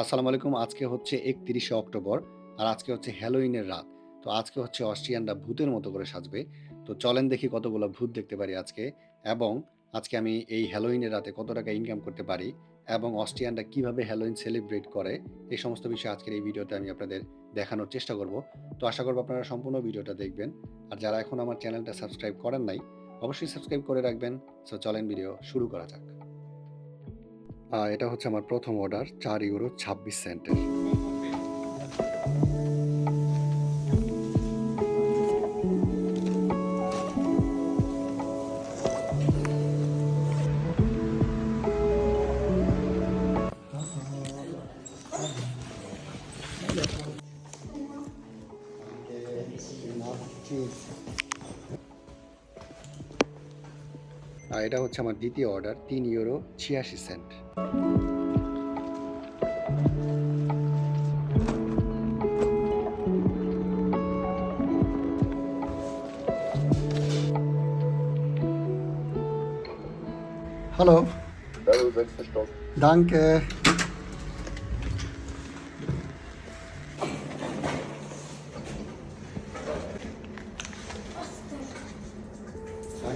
আসসালামু আলাইকুম, আজকে হচ্ছে একত্রিশে অক্টোবর আর আজকে হচ্ছে হ্যালোইনের রাত। তো আজকে হচ্ছে অস্ট্রিয়ানরা ভূতের মতো করে সাজবে। তো চলেন দেখি কতগুলো ভূত দেখতে পারি আজকে এবং আজকে আমি এই হ্যালোইনের রাতে কত টাকা ইনকাম করতে পারি এবং অস্ট্রিয়ানরা কীভাবে হ্যালোইন সেলিব্রেট করে, এই সমস্ত বিষয়ে আজকের এই ভিডিওতে আমি আপনাদের দেখানোর চেষ্টা করব। তো আশা করব আপনারা সম্পূর্ণ ভিডিওটা দেখবেন। আর যারা এখন আমার চ্যানেলটা সাবস্ক্রাইব করেন নাই, অবশ্যই সাবস্ক্রাইব করে রাখবেন। সো চলেন ভিডিও শুরু করা যাক। এটা হচ্ছে আমার প্রথম অর্ডার চার ইউরো ছাব্বিশ সেন্টের আর এটা হচ্ছে আমার দ্বিতীয় অর্ডার তিন ইউরো ছিয়াশি cent Hallo. Hallo, sechster Stock. Danke.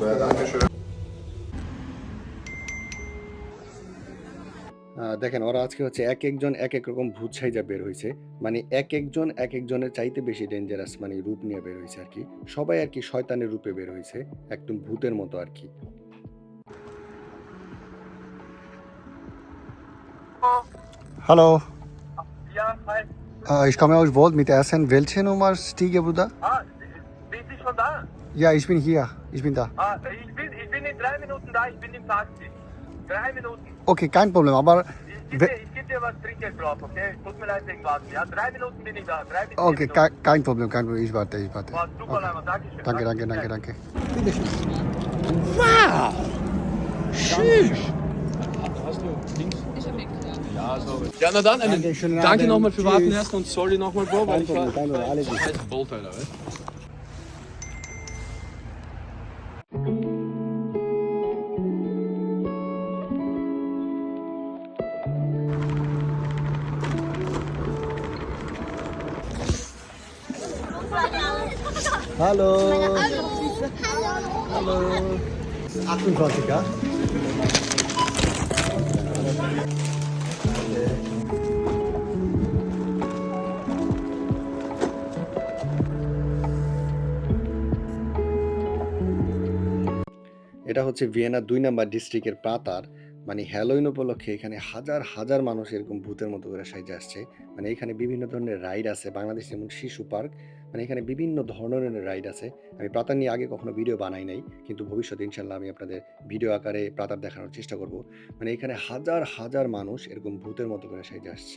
Ja, danke schön. দেখেন ওরা আজকে হচ্ছে এক একজন এক এক রকম ভূত ছাইজা বের হয়েছে মানে এক একজন এক একজনের চাইতে বেশি ডেঞ্জারাস মানে রূপ নিয়ে বের হয়েছে আর কি। সবাই আর কি শয়তানের রূপে বের হয়েছে একদম ভূতের মতো আর কি। হ্যালো ইসকামে আউস বল মিতে আসেন ভেলছেন উমার স্টি গেবুদা ইয়া ইসবিন হিয়া ইসবিন দা ওকে কাইন্ড প্রবলেম আবার give dir three k drauf, okay? कुल मिला के एक बात में Ja, ड्राइव Minuten भी नहीं da. ड्राइव kein Problem, kein Problem. Problem इस बात है इस बात है danke danke danke danke wow tschüss Ja, na dann, danke, danke nochmal für Warten erst und sorry nochmal, Bro, weil ich war, alles Hallo. Hallo. 28, ja? এটা হচ্ছে Vienna দুই number ডিস্ট্রিক্টের প্রাতার মানে হ্যালোইন উপলক্ষে এখানে হাজার হাজার মানুষ এরকম ভূতের মতো করে সাইজে আসছে মানে এখানে বিভিন্ন ধরনের রাইড আছে বাংলাদেশ যেমন শিশু পার্ক মানে এখানে বিভিন্ন ধরনের রাইড আছে। আমি প্রাতার নিয়ে আগে কখনো ভিডিও বানাই নাই, কিন্তু ভবিষ্যতে ইনশাল্লাহ আমি আপনাদের ভিডিও আকারে প্রাতার দেখানোর চেষ্টা করব। মানে এখানে হাজার হাজার মানুষ এরকম ভূতের মতো করে সাইজে আসছে।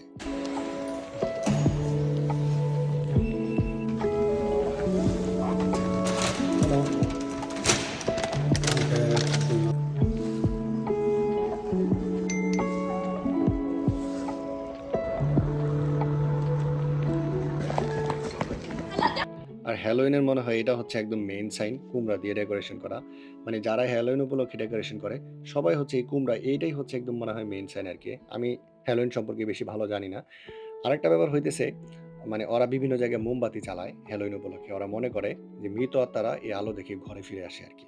হ্যালোইনের মনে হয় এটা হচ্ছে একদম মেইন সাইন কুমড়া দিয়ে ডেকোরেশন করা। মানে যারা হ্যালোইন উপলক্ষে ডেকোরেশন করে, সবাই হচ্ছে এই কুমড়া, এইটাই হচ্ছে একদম মনে হয় মেইন সাইন আর কি। আমি হ্যালোইন সম্পর্কে বেশি ভালো জানি না। আরেকটা ব্যাপার হইতেছে মানে ওরা বিভিন্ন জায়গায় মোমবাতি চালায় হ্যালোইন উপলক্ষে। ওরা মনে করে যে মৃত আত্মারা এই আলো দেখে ঘরে ফিরে আসে আর কি।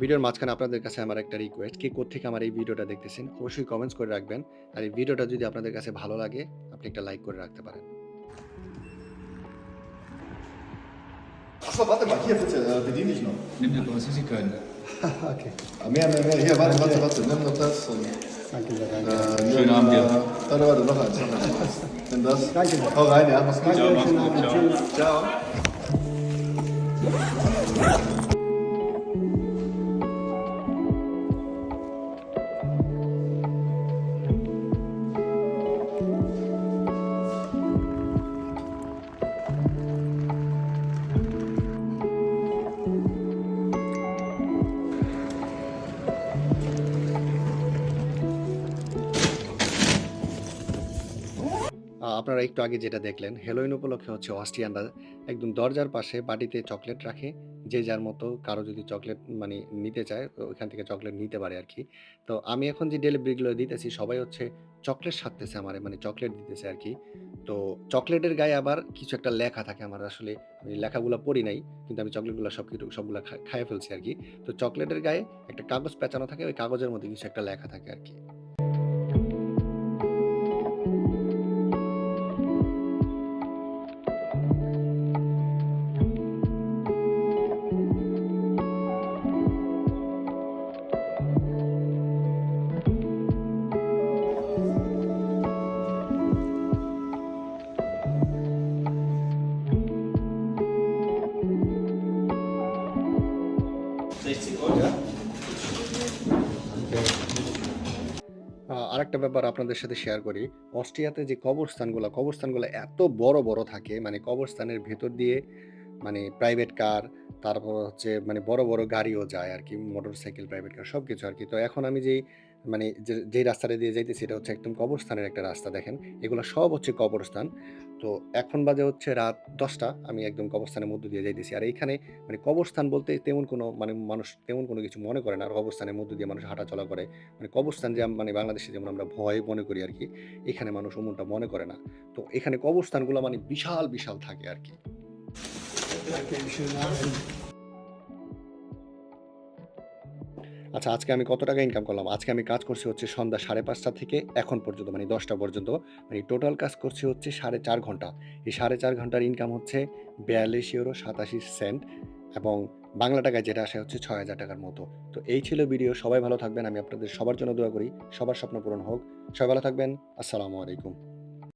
ভিডিওর মাঝখানে আপনাদের কাছে আমার একটা রিকোয়েস্ট কে কোথেকে আমার এই ভিডিওটা দেখতেছেন, অবশ্যই কমেন্টস করে রাখবেন। আর এই ভিডিওটা যদি আপনাদের কাছে ভালো লাগে, আপনি একটা লাইক করে রাখতে পারেন। Achso, warte mal, hier bitte, äh, bediene ich noch. Nimm dir was Süßigkeiten. okay. Ah, Mehr, mehr, mehr. Hier, warte, warte, warte. Nimm noch das. Und, Danke sehr, danke. äh, Schönen Abend dir. Warte, warte, noch eins. Noch eins. Nimm das. Danke. Hau rein, ja, mach's gut. Danke, schönen Abend. Tschüss. Ciao. আপনারা একটু আগে যেটা দেখলেন, Halloween উপলক্ষে হচ্ছে অস্ট্রিয়ানরা একদম দরজার পাশে বাটিতে চকলেট রাখে। যে যার মতো কারও যদি চকলেট মানে নিতে চায়, তো ওইখান থেকে চকলেট নিতে পারে আর কি তো আমি এখন যে ডেলিভারি গুলো দিতেছি সবাই হচ্ছে চকলেট সাধতেছে আমার মানে চকলেট দিতেছে আর কি তো চকলেটের গায়ে আবার কিছু একটা লেখা থাকে। আমার আসলে আমি লেখাগুলো পড়ি নাই। কিন্তু আমি চকলেটগুলা সবকিছু সবগুলা খা খাইয়া ফেলছি আর কি তো চকলেটের গায়ে একটা কাগজ পেঁচানো থাকে। ওই কাগজের মধ্যে কিছু একটা লেখা থাকে আরকি। আ আরেকটা ব্যাপার আপনাদের সাথে শেয়ার করি। অস্ট্রিয়াতে যে কবরস্থানগুলো কবরস্থানগুলো এত বড়, বড় থাকে মানে কবরস্থানের ভেতর দিয়ে মানে প্রাইভেট কার, তারপর হচ্ছে মানে বড়, বড় গাড়িও যায় আর কি মোটর সাইকেল প্রাইভেট কার সব কিছু আর কি তো এখন আমি যেই মানে যে রাস্তাটা দিয়ে যাইতেছি এটা হচ্ছে একদম কবরস্থানের একটা রাস্তা দেখেন। এগুলো সব হচ্ছে কবরস্থান। তো এখন বাজে হচ্ছে রাত ১০টা আমি একদম কবরস্থানের মধ্য দিয়ে যাইতেছি। আর এইখানে মানে কবরস্থান বলতে তেমন কোনো মানে মানুষ তেমন কোনো কিছু মনে করে না। আর কবরস্থানের মধ্য দিয়ে মানুষ হাঁটাচলা করে। মানে কবরস্থান যে মানে বাংলাদেশে যেমন আমরা ভয় মনে করি আর কি এখানে মানুষ ওমনটা মনে করে না। তো এখানে কবরস্থানগুলো মানে বিশাল, বিশাল থাকে আরকি। আচ্ছা আজকে আমি কত টাকা ইনকাম করলাম? আজকে আমি কাজ করছি হচ্ছে সন্ধ্যা ৫:৩০ থেকে এখন পর্যন্ত মানে ১০টা পর্যন্ত। মানে টোটাল কাজ করছি হচ্ছে ৪.৫ ঘণ্টা। এই ৪.৫ ঘণ্টার ইনকাম হচ্ছে ৪২ ইউরো ৮৭ সেন্ট এবং বাংলা টাকায় যেটা আসে হচ্ছে ৬,০০০ টাকার মতো। তো এই ছিল ভিডিও। সবাই ভালো থাকবেন। আমি আপনাদের সবার জন্য দোয়া করি। সবার স্বপ্ন পূরণ হোক। সবাই ভালো থাকবেন। আসসালামু আলাইকুম।